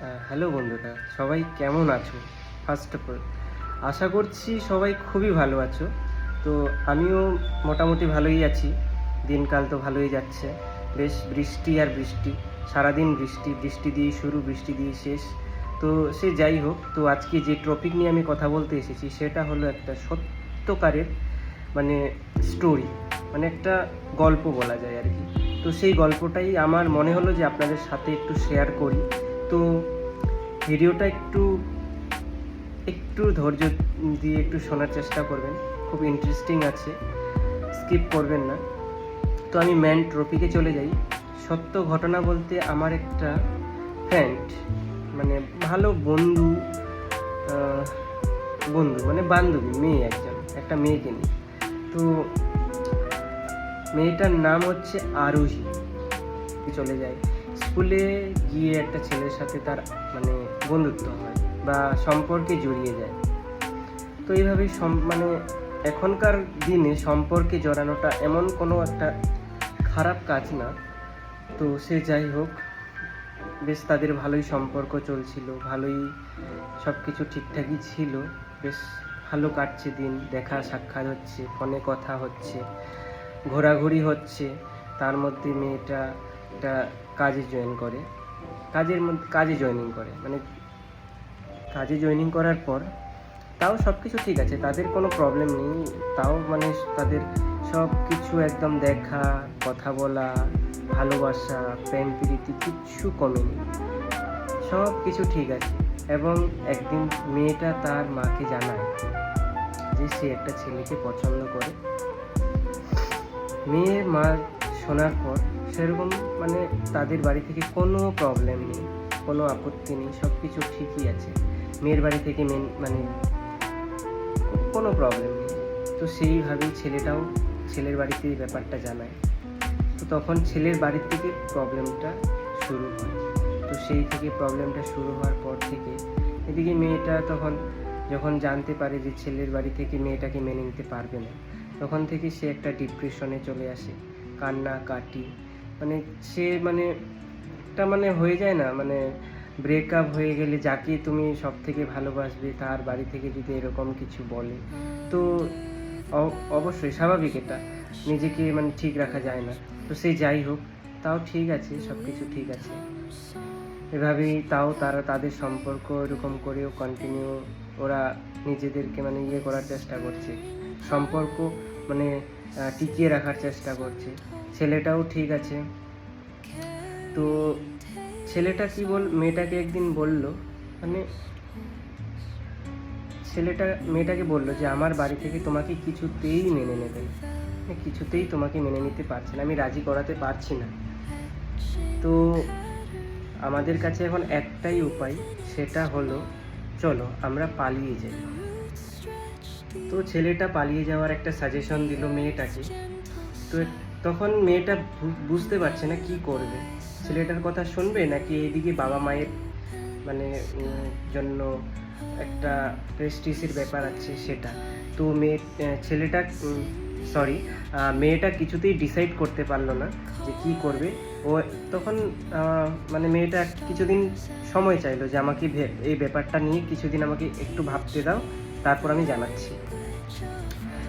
Hello বন্ধুরা, সবাই কেমন আছো? ফার্স্ট অফ অল আশা করছি সবাই খুবই ভালো আছো। তো আমিও মোটামুটি ভালোই আছি। দিনকাল তো ভালোই যাচ্ছে। বেশ বৃষ্টি আর বৃষ্টি, সারাদিন বৃষ্টি বৃষ্টি দিয়ে শুরু, বৃষ্টি দিয়ে শেষ। তো সে যাই হোক, তো আজকে যে টপিক নিয়ে আমি কথা বলতে এসেছি, সেটা হলো একটা সত্যকারের মানে স্টোরি মানে একটা গল্প বলা যায় আর কি। তো সেই গল্পটাই আমার মনে হলো যে আপনাদের সাথে একটু শেয়ার করি। তো ভিডিওটা একটু একটু ধৈর্য দিয়ে একটু শোনার চেষ্টা করবেন। খুব ইন্টারেস্টিং আছে স্কিপ করবেন না। তো আমি ম্যান ট্রপিকে চলে যাই। সত্য ঘটনা বলতে আমার একটা ফ্রেন্ড মানে ভালো বন্ধু বন্ধু মানে বান্ধবী, মেয়ে একজন, একটা মেয়েকে নিয়ে। তো মেয়েটার নাম হচ্ছে আরোহী। চলে যায় স্কুলে গিয়ে একটা ছেলের সাথে তার মানে বন্ধুত্ব হয় বা সম্পর্কে জড়িয়ে যায়। তো এইভাবেই মানে এখনকার দিনে সম্পর্কে জড়ানোটা এমন কোনো একটা খারাপ কাজ না। তো সে যাই হোক, বেশ তাদের ভালোই সম্পর্ক চলছিল, ভালোই সব কিছু ঠিকঠাকই ছিল, বেশ ভালো কাটছে দিন, দেখা সাক্ষাৎ হচ্ছে, ফোনে কথা হচ্ছে, ঘোরাঘুরি হচ্ছে, তার মধ্যে মেয়েটা একটা কাজে জয়েন করে। কাজের মধ্যে, কাজে জয়েনিং করে। মানে কাজে জয়েনিং করার পর তাও সব কিছু ঠিক আছে, তাদের কোনো প্রবলেম নেই। তাও মানে তাদের সব কিছু একদম দেখা, কথা বলা, ভালোবাসা, প্রেম, প্রীতি কিচ্ছু কমেনি। সব কিছু ঠিক আছে। এবং একদিন মেয়েটা তার মাকে জানায় যে সে একটা ছেলেকে পছন্দ করে। মেয়ের মা শোনার পর সেরকম মানে তাদের বাড়ি থেকে কোনো প্রবলেম নেই, কোনো আপত্তি নেই সব কিছু ঠিকই আছে। মেয়ের বাড়ি থেকে মেন মানে কোনো প্রবলেম নেই। তো সেইভাবেই ছেলেটাও ছেলের বাড়িতে ব্যাপারটা জানায়। তো তখন ছেলের বাড়ির থেকে প্রবলেমটা শুরু হয়। তো সেই থেকে প্রবলেমটা শুরু হওয়ার পর থেকে এদিকে মেয়েটা তখন যখন জানতে পারে যে ছেলের বাড়ি থেকে মেয়েটাকে মেনে নিতে পারবে না, তখন থেকে সে একটা ডিপ্রেশনে চলে আসে। কান্না কাটি মানে সে মানে একটা মানে হয়ে যায় না মানে ব্রেকআপ হয়ে গেলে যাকে তুমি সব থেকে ভালোবাসবে তার বাড়ি থেকে যদি এরকম কিছু বলে। তো অবশ্যই স্বাভাবিক এটা, নিজেকে মানে ঠিক রাখা যায় না। তো সে যাই হোক, তাও ঠিক আছে সব কিছু ঠিক আছে। এভাবেই তাও তারা তাদের সম্পর্ক এরকম করেও কন্টিনিউ ওরা নিজেদেরকে মানে ইয়ে করার চেষ্টা করছে। সম্পর্ক মানে টিকিয়ে রাখার চেষ্টা করছে। ছেলেটাও ঠিক আছে। তো ছেলেটা কি বল, মেয়েটাকে একদিন বলল মানে ছেলেটা, মেয়েটাকে বলল যে, আমার বাড়ি থেকে তোমাকে কিছুতেই মেনে নেবে মানে কিছুতেই তোমাকে মেনে নিতে পারছে না। আমি রাজি করাতে পারছি না। তো আমাদের কাছে এখন একটাই উপায়, সেটা হলো, চলো, আমরা পালিয়ে যাই। তো ছেলেটা পালিয়ে যাওয়ার একটা সাজেশন দিল মেয়েটাকে। তো তখন মেয়েটা বুঝতে পারছে না কি করবে। ছেলেটার কথা শুনবে নাকি এইদিকে বাবা মায়ের মানে জন্য একটা প্রেস্টিসের ব্যাপার আছে সেটা? তো মেয়ে ছেলেটা সরি মেয়েটা কিছুতেই ডিসাইড করতে পারল না যে কি করবে। ও তখন মানে মেয়েটা কিছুদিন সময় চাইলো যে আমাকে এই ব্যাপারটা নিয়ে কিছুদিন আমাকে একটু ভাবতে দাও। তারপর আমি জানাচ্ছি।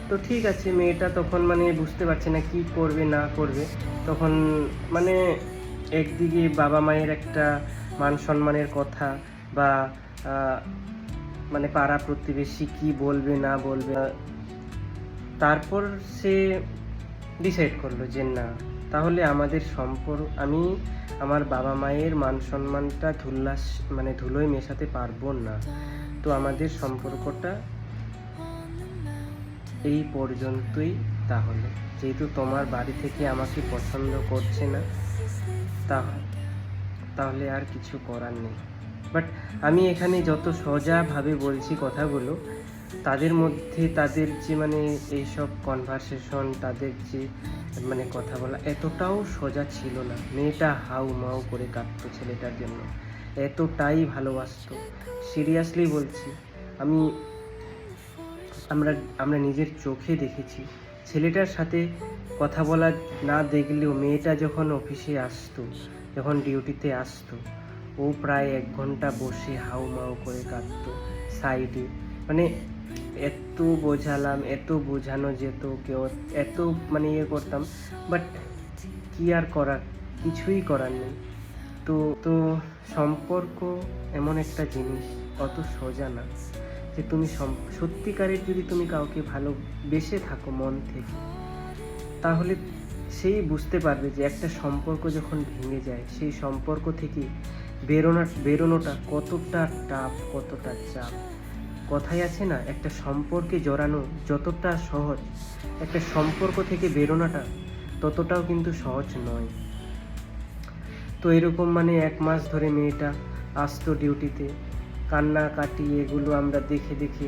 তো ঠিক আছে, মেয়েটা তখন মানে বুঝতে পারছে না কি করবে, না করবে। তখন মানে একদিকে বাবা মায়ের একটা মান সম্মানের কথা বা মানে পাড়া প্রতিবেশী কি বলবে, না বলবে তারপর সে ডিসাইড করল যে না, তাহলে আমাদের সম্পর্ক আমি আমার বাবা মায়ের মান সম্মানটা ধুল্লাস মানে ধুলোয় মেশাতে পারব না। তো আমাদের সম্পর্কটা এই পর্যন্তই তাহলে। যেহেতু তোমার বাড়ি থেকে আমাকে পছন্দ করছে না, তা তাহলে আর কিছু করার নেই। বাট আমি এখানে যত সোজাভাবে বলছি কথাগুলো, তাদের মধ্যে তাদের যে মানে এইসব কনভারসেশন তাদের যে মানে কথা বলা, এতটাও সোজা ছিল না। মেয়েটা হাউ মাউ করে কাঁদতো ছেলেটার জন্য। এতটাই ভালোবাসতো। সিরিয়াসলি বলছি, আমি, আমরা আমরা নিজের চোখে দেখেছি। ছেলেটার সাথে কথা বলা না দেখলেও মেয়েটা যখন অফিসে আসতো, যখন ডিউটিতে আসতো, ও প্রায় এক ঘণ্টা বসে হাউ মাউ করে কাঁদতো সাইডে। মানে এত বোঝালাম, এত বোঝানো যেত কেউ এত মানে ইয়ে করতাম বাট কি আর করার, কিছুই করার নেই। তো তো সম্পর্ক এমন একটা জিনিস অত সোজা না, যে তুমি সত্যিকারের যদি তুমি কাউকে ভালোবেসে থাকো মন থেকে, তাহলে সেই বুঝতে পারবে যে একটা সম্পর্ক যখন ভেঙে যায়, সেই সম্পর্ক থেকে বেরোনা, বেরোনোটা কতটা টাফ, কতটা চাপ। কথাই আছে না, একটা সম্পর্কে জড়ানো যতটা সহজ, একটা সম্পর্ক থেকে বেরোনোটা ততটাও কিন্তু সহজ নয়। তো এরকম মানে এক মাস ধরে মেয়েটা আসতো ডিউটিতে, কান্না কাটি এগুলো আমরা দেখে দেখে।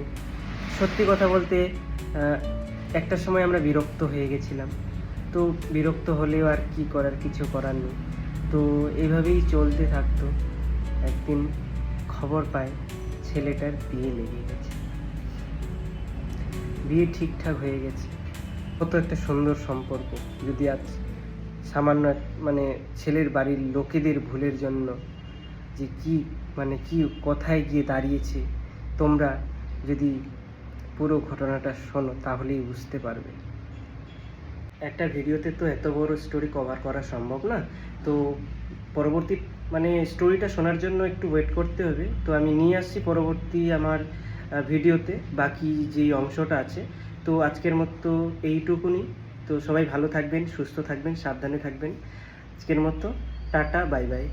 সত্যি কথা বলতে একটা সময় আমরা বিরক্ত হয়ে গেছিলাম। তো বিরক্ত হলেও আর কি করার, কিছু করার নেই। তো এইভাবেই চলতে থাকতো। একদিন খবর পায় ছেলেটার বিয়ে লেগে গেছে। বিয়ে ঠিকঠাক হয়ে গেছে। কত একটা সুন্দর সম্পর্ক। যদি আজ সামান্য মানে ছেলের বাড়ির লোকেদের ভুলের জন্য যে কি মানে কি কোথায় গিয়ে দাঁড়িয়েছে, তোমরা যদি পুরো ঘটনাটা শোনো তাহলেই বুঝতে পারবে। একটা ভিডিওতে তো এত বড় স্টোরি কভার করা সম্ভব না। তো পরবর্তী মানে স্টোরিটা শোনার জন্য একটু ওয়েট করতে হবে। তো আমি নিয়ে আসছি পরবর্তী আমার ভিডিওতে বাকি যে অংশটা আছে। তো আজকের মতো এইটুকুনি। তো সবাই ভালো থাকবেন সুস্থ থাকবেন সাবধানে থাকবেন। আজকের মতো টাটা বাই বাই।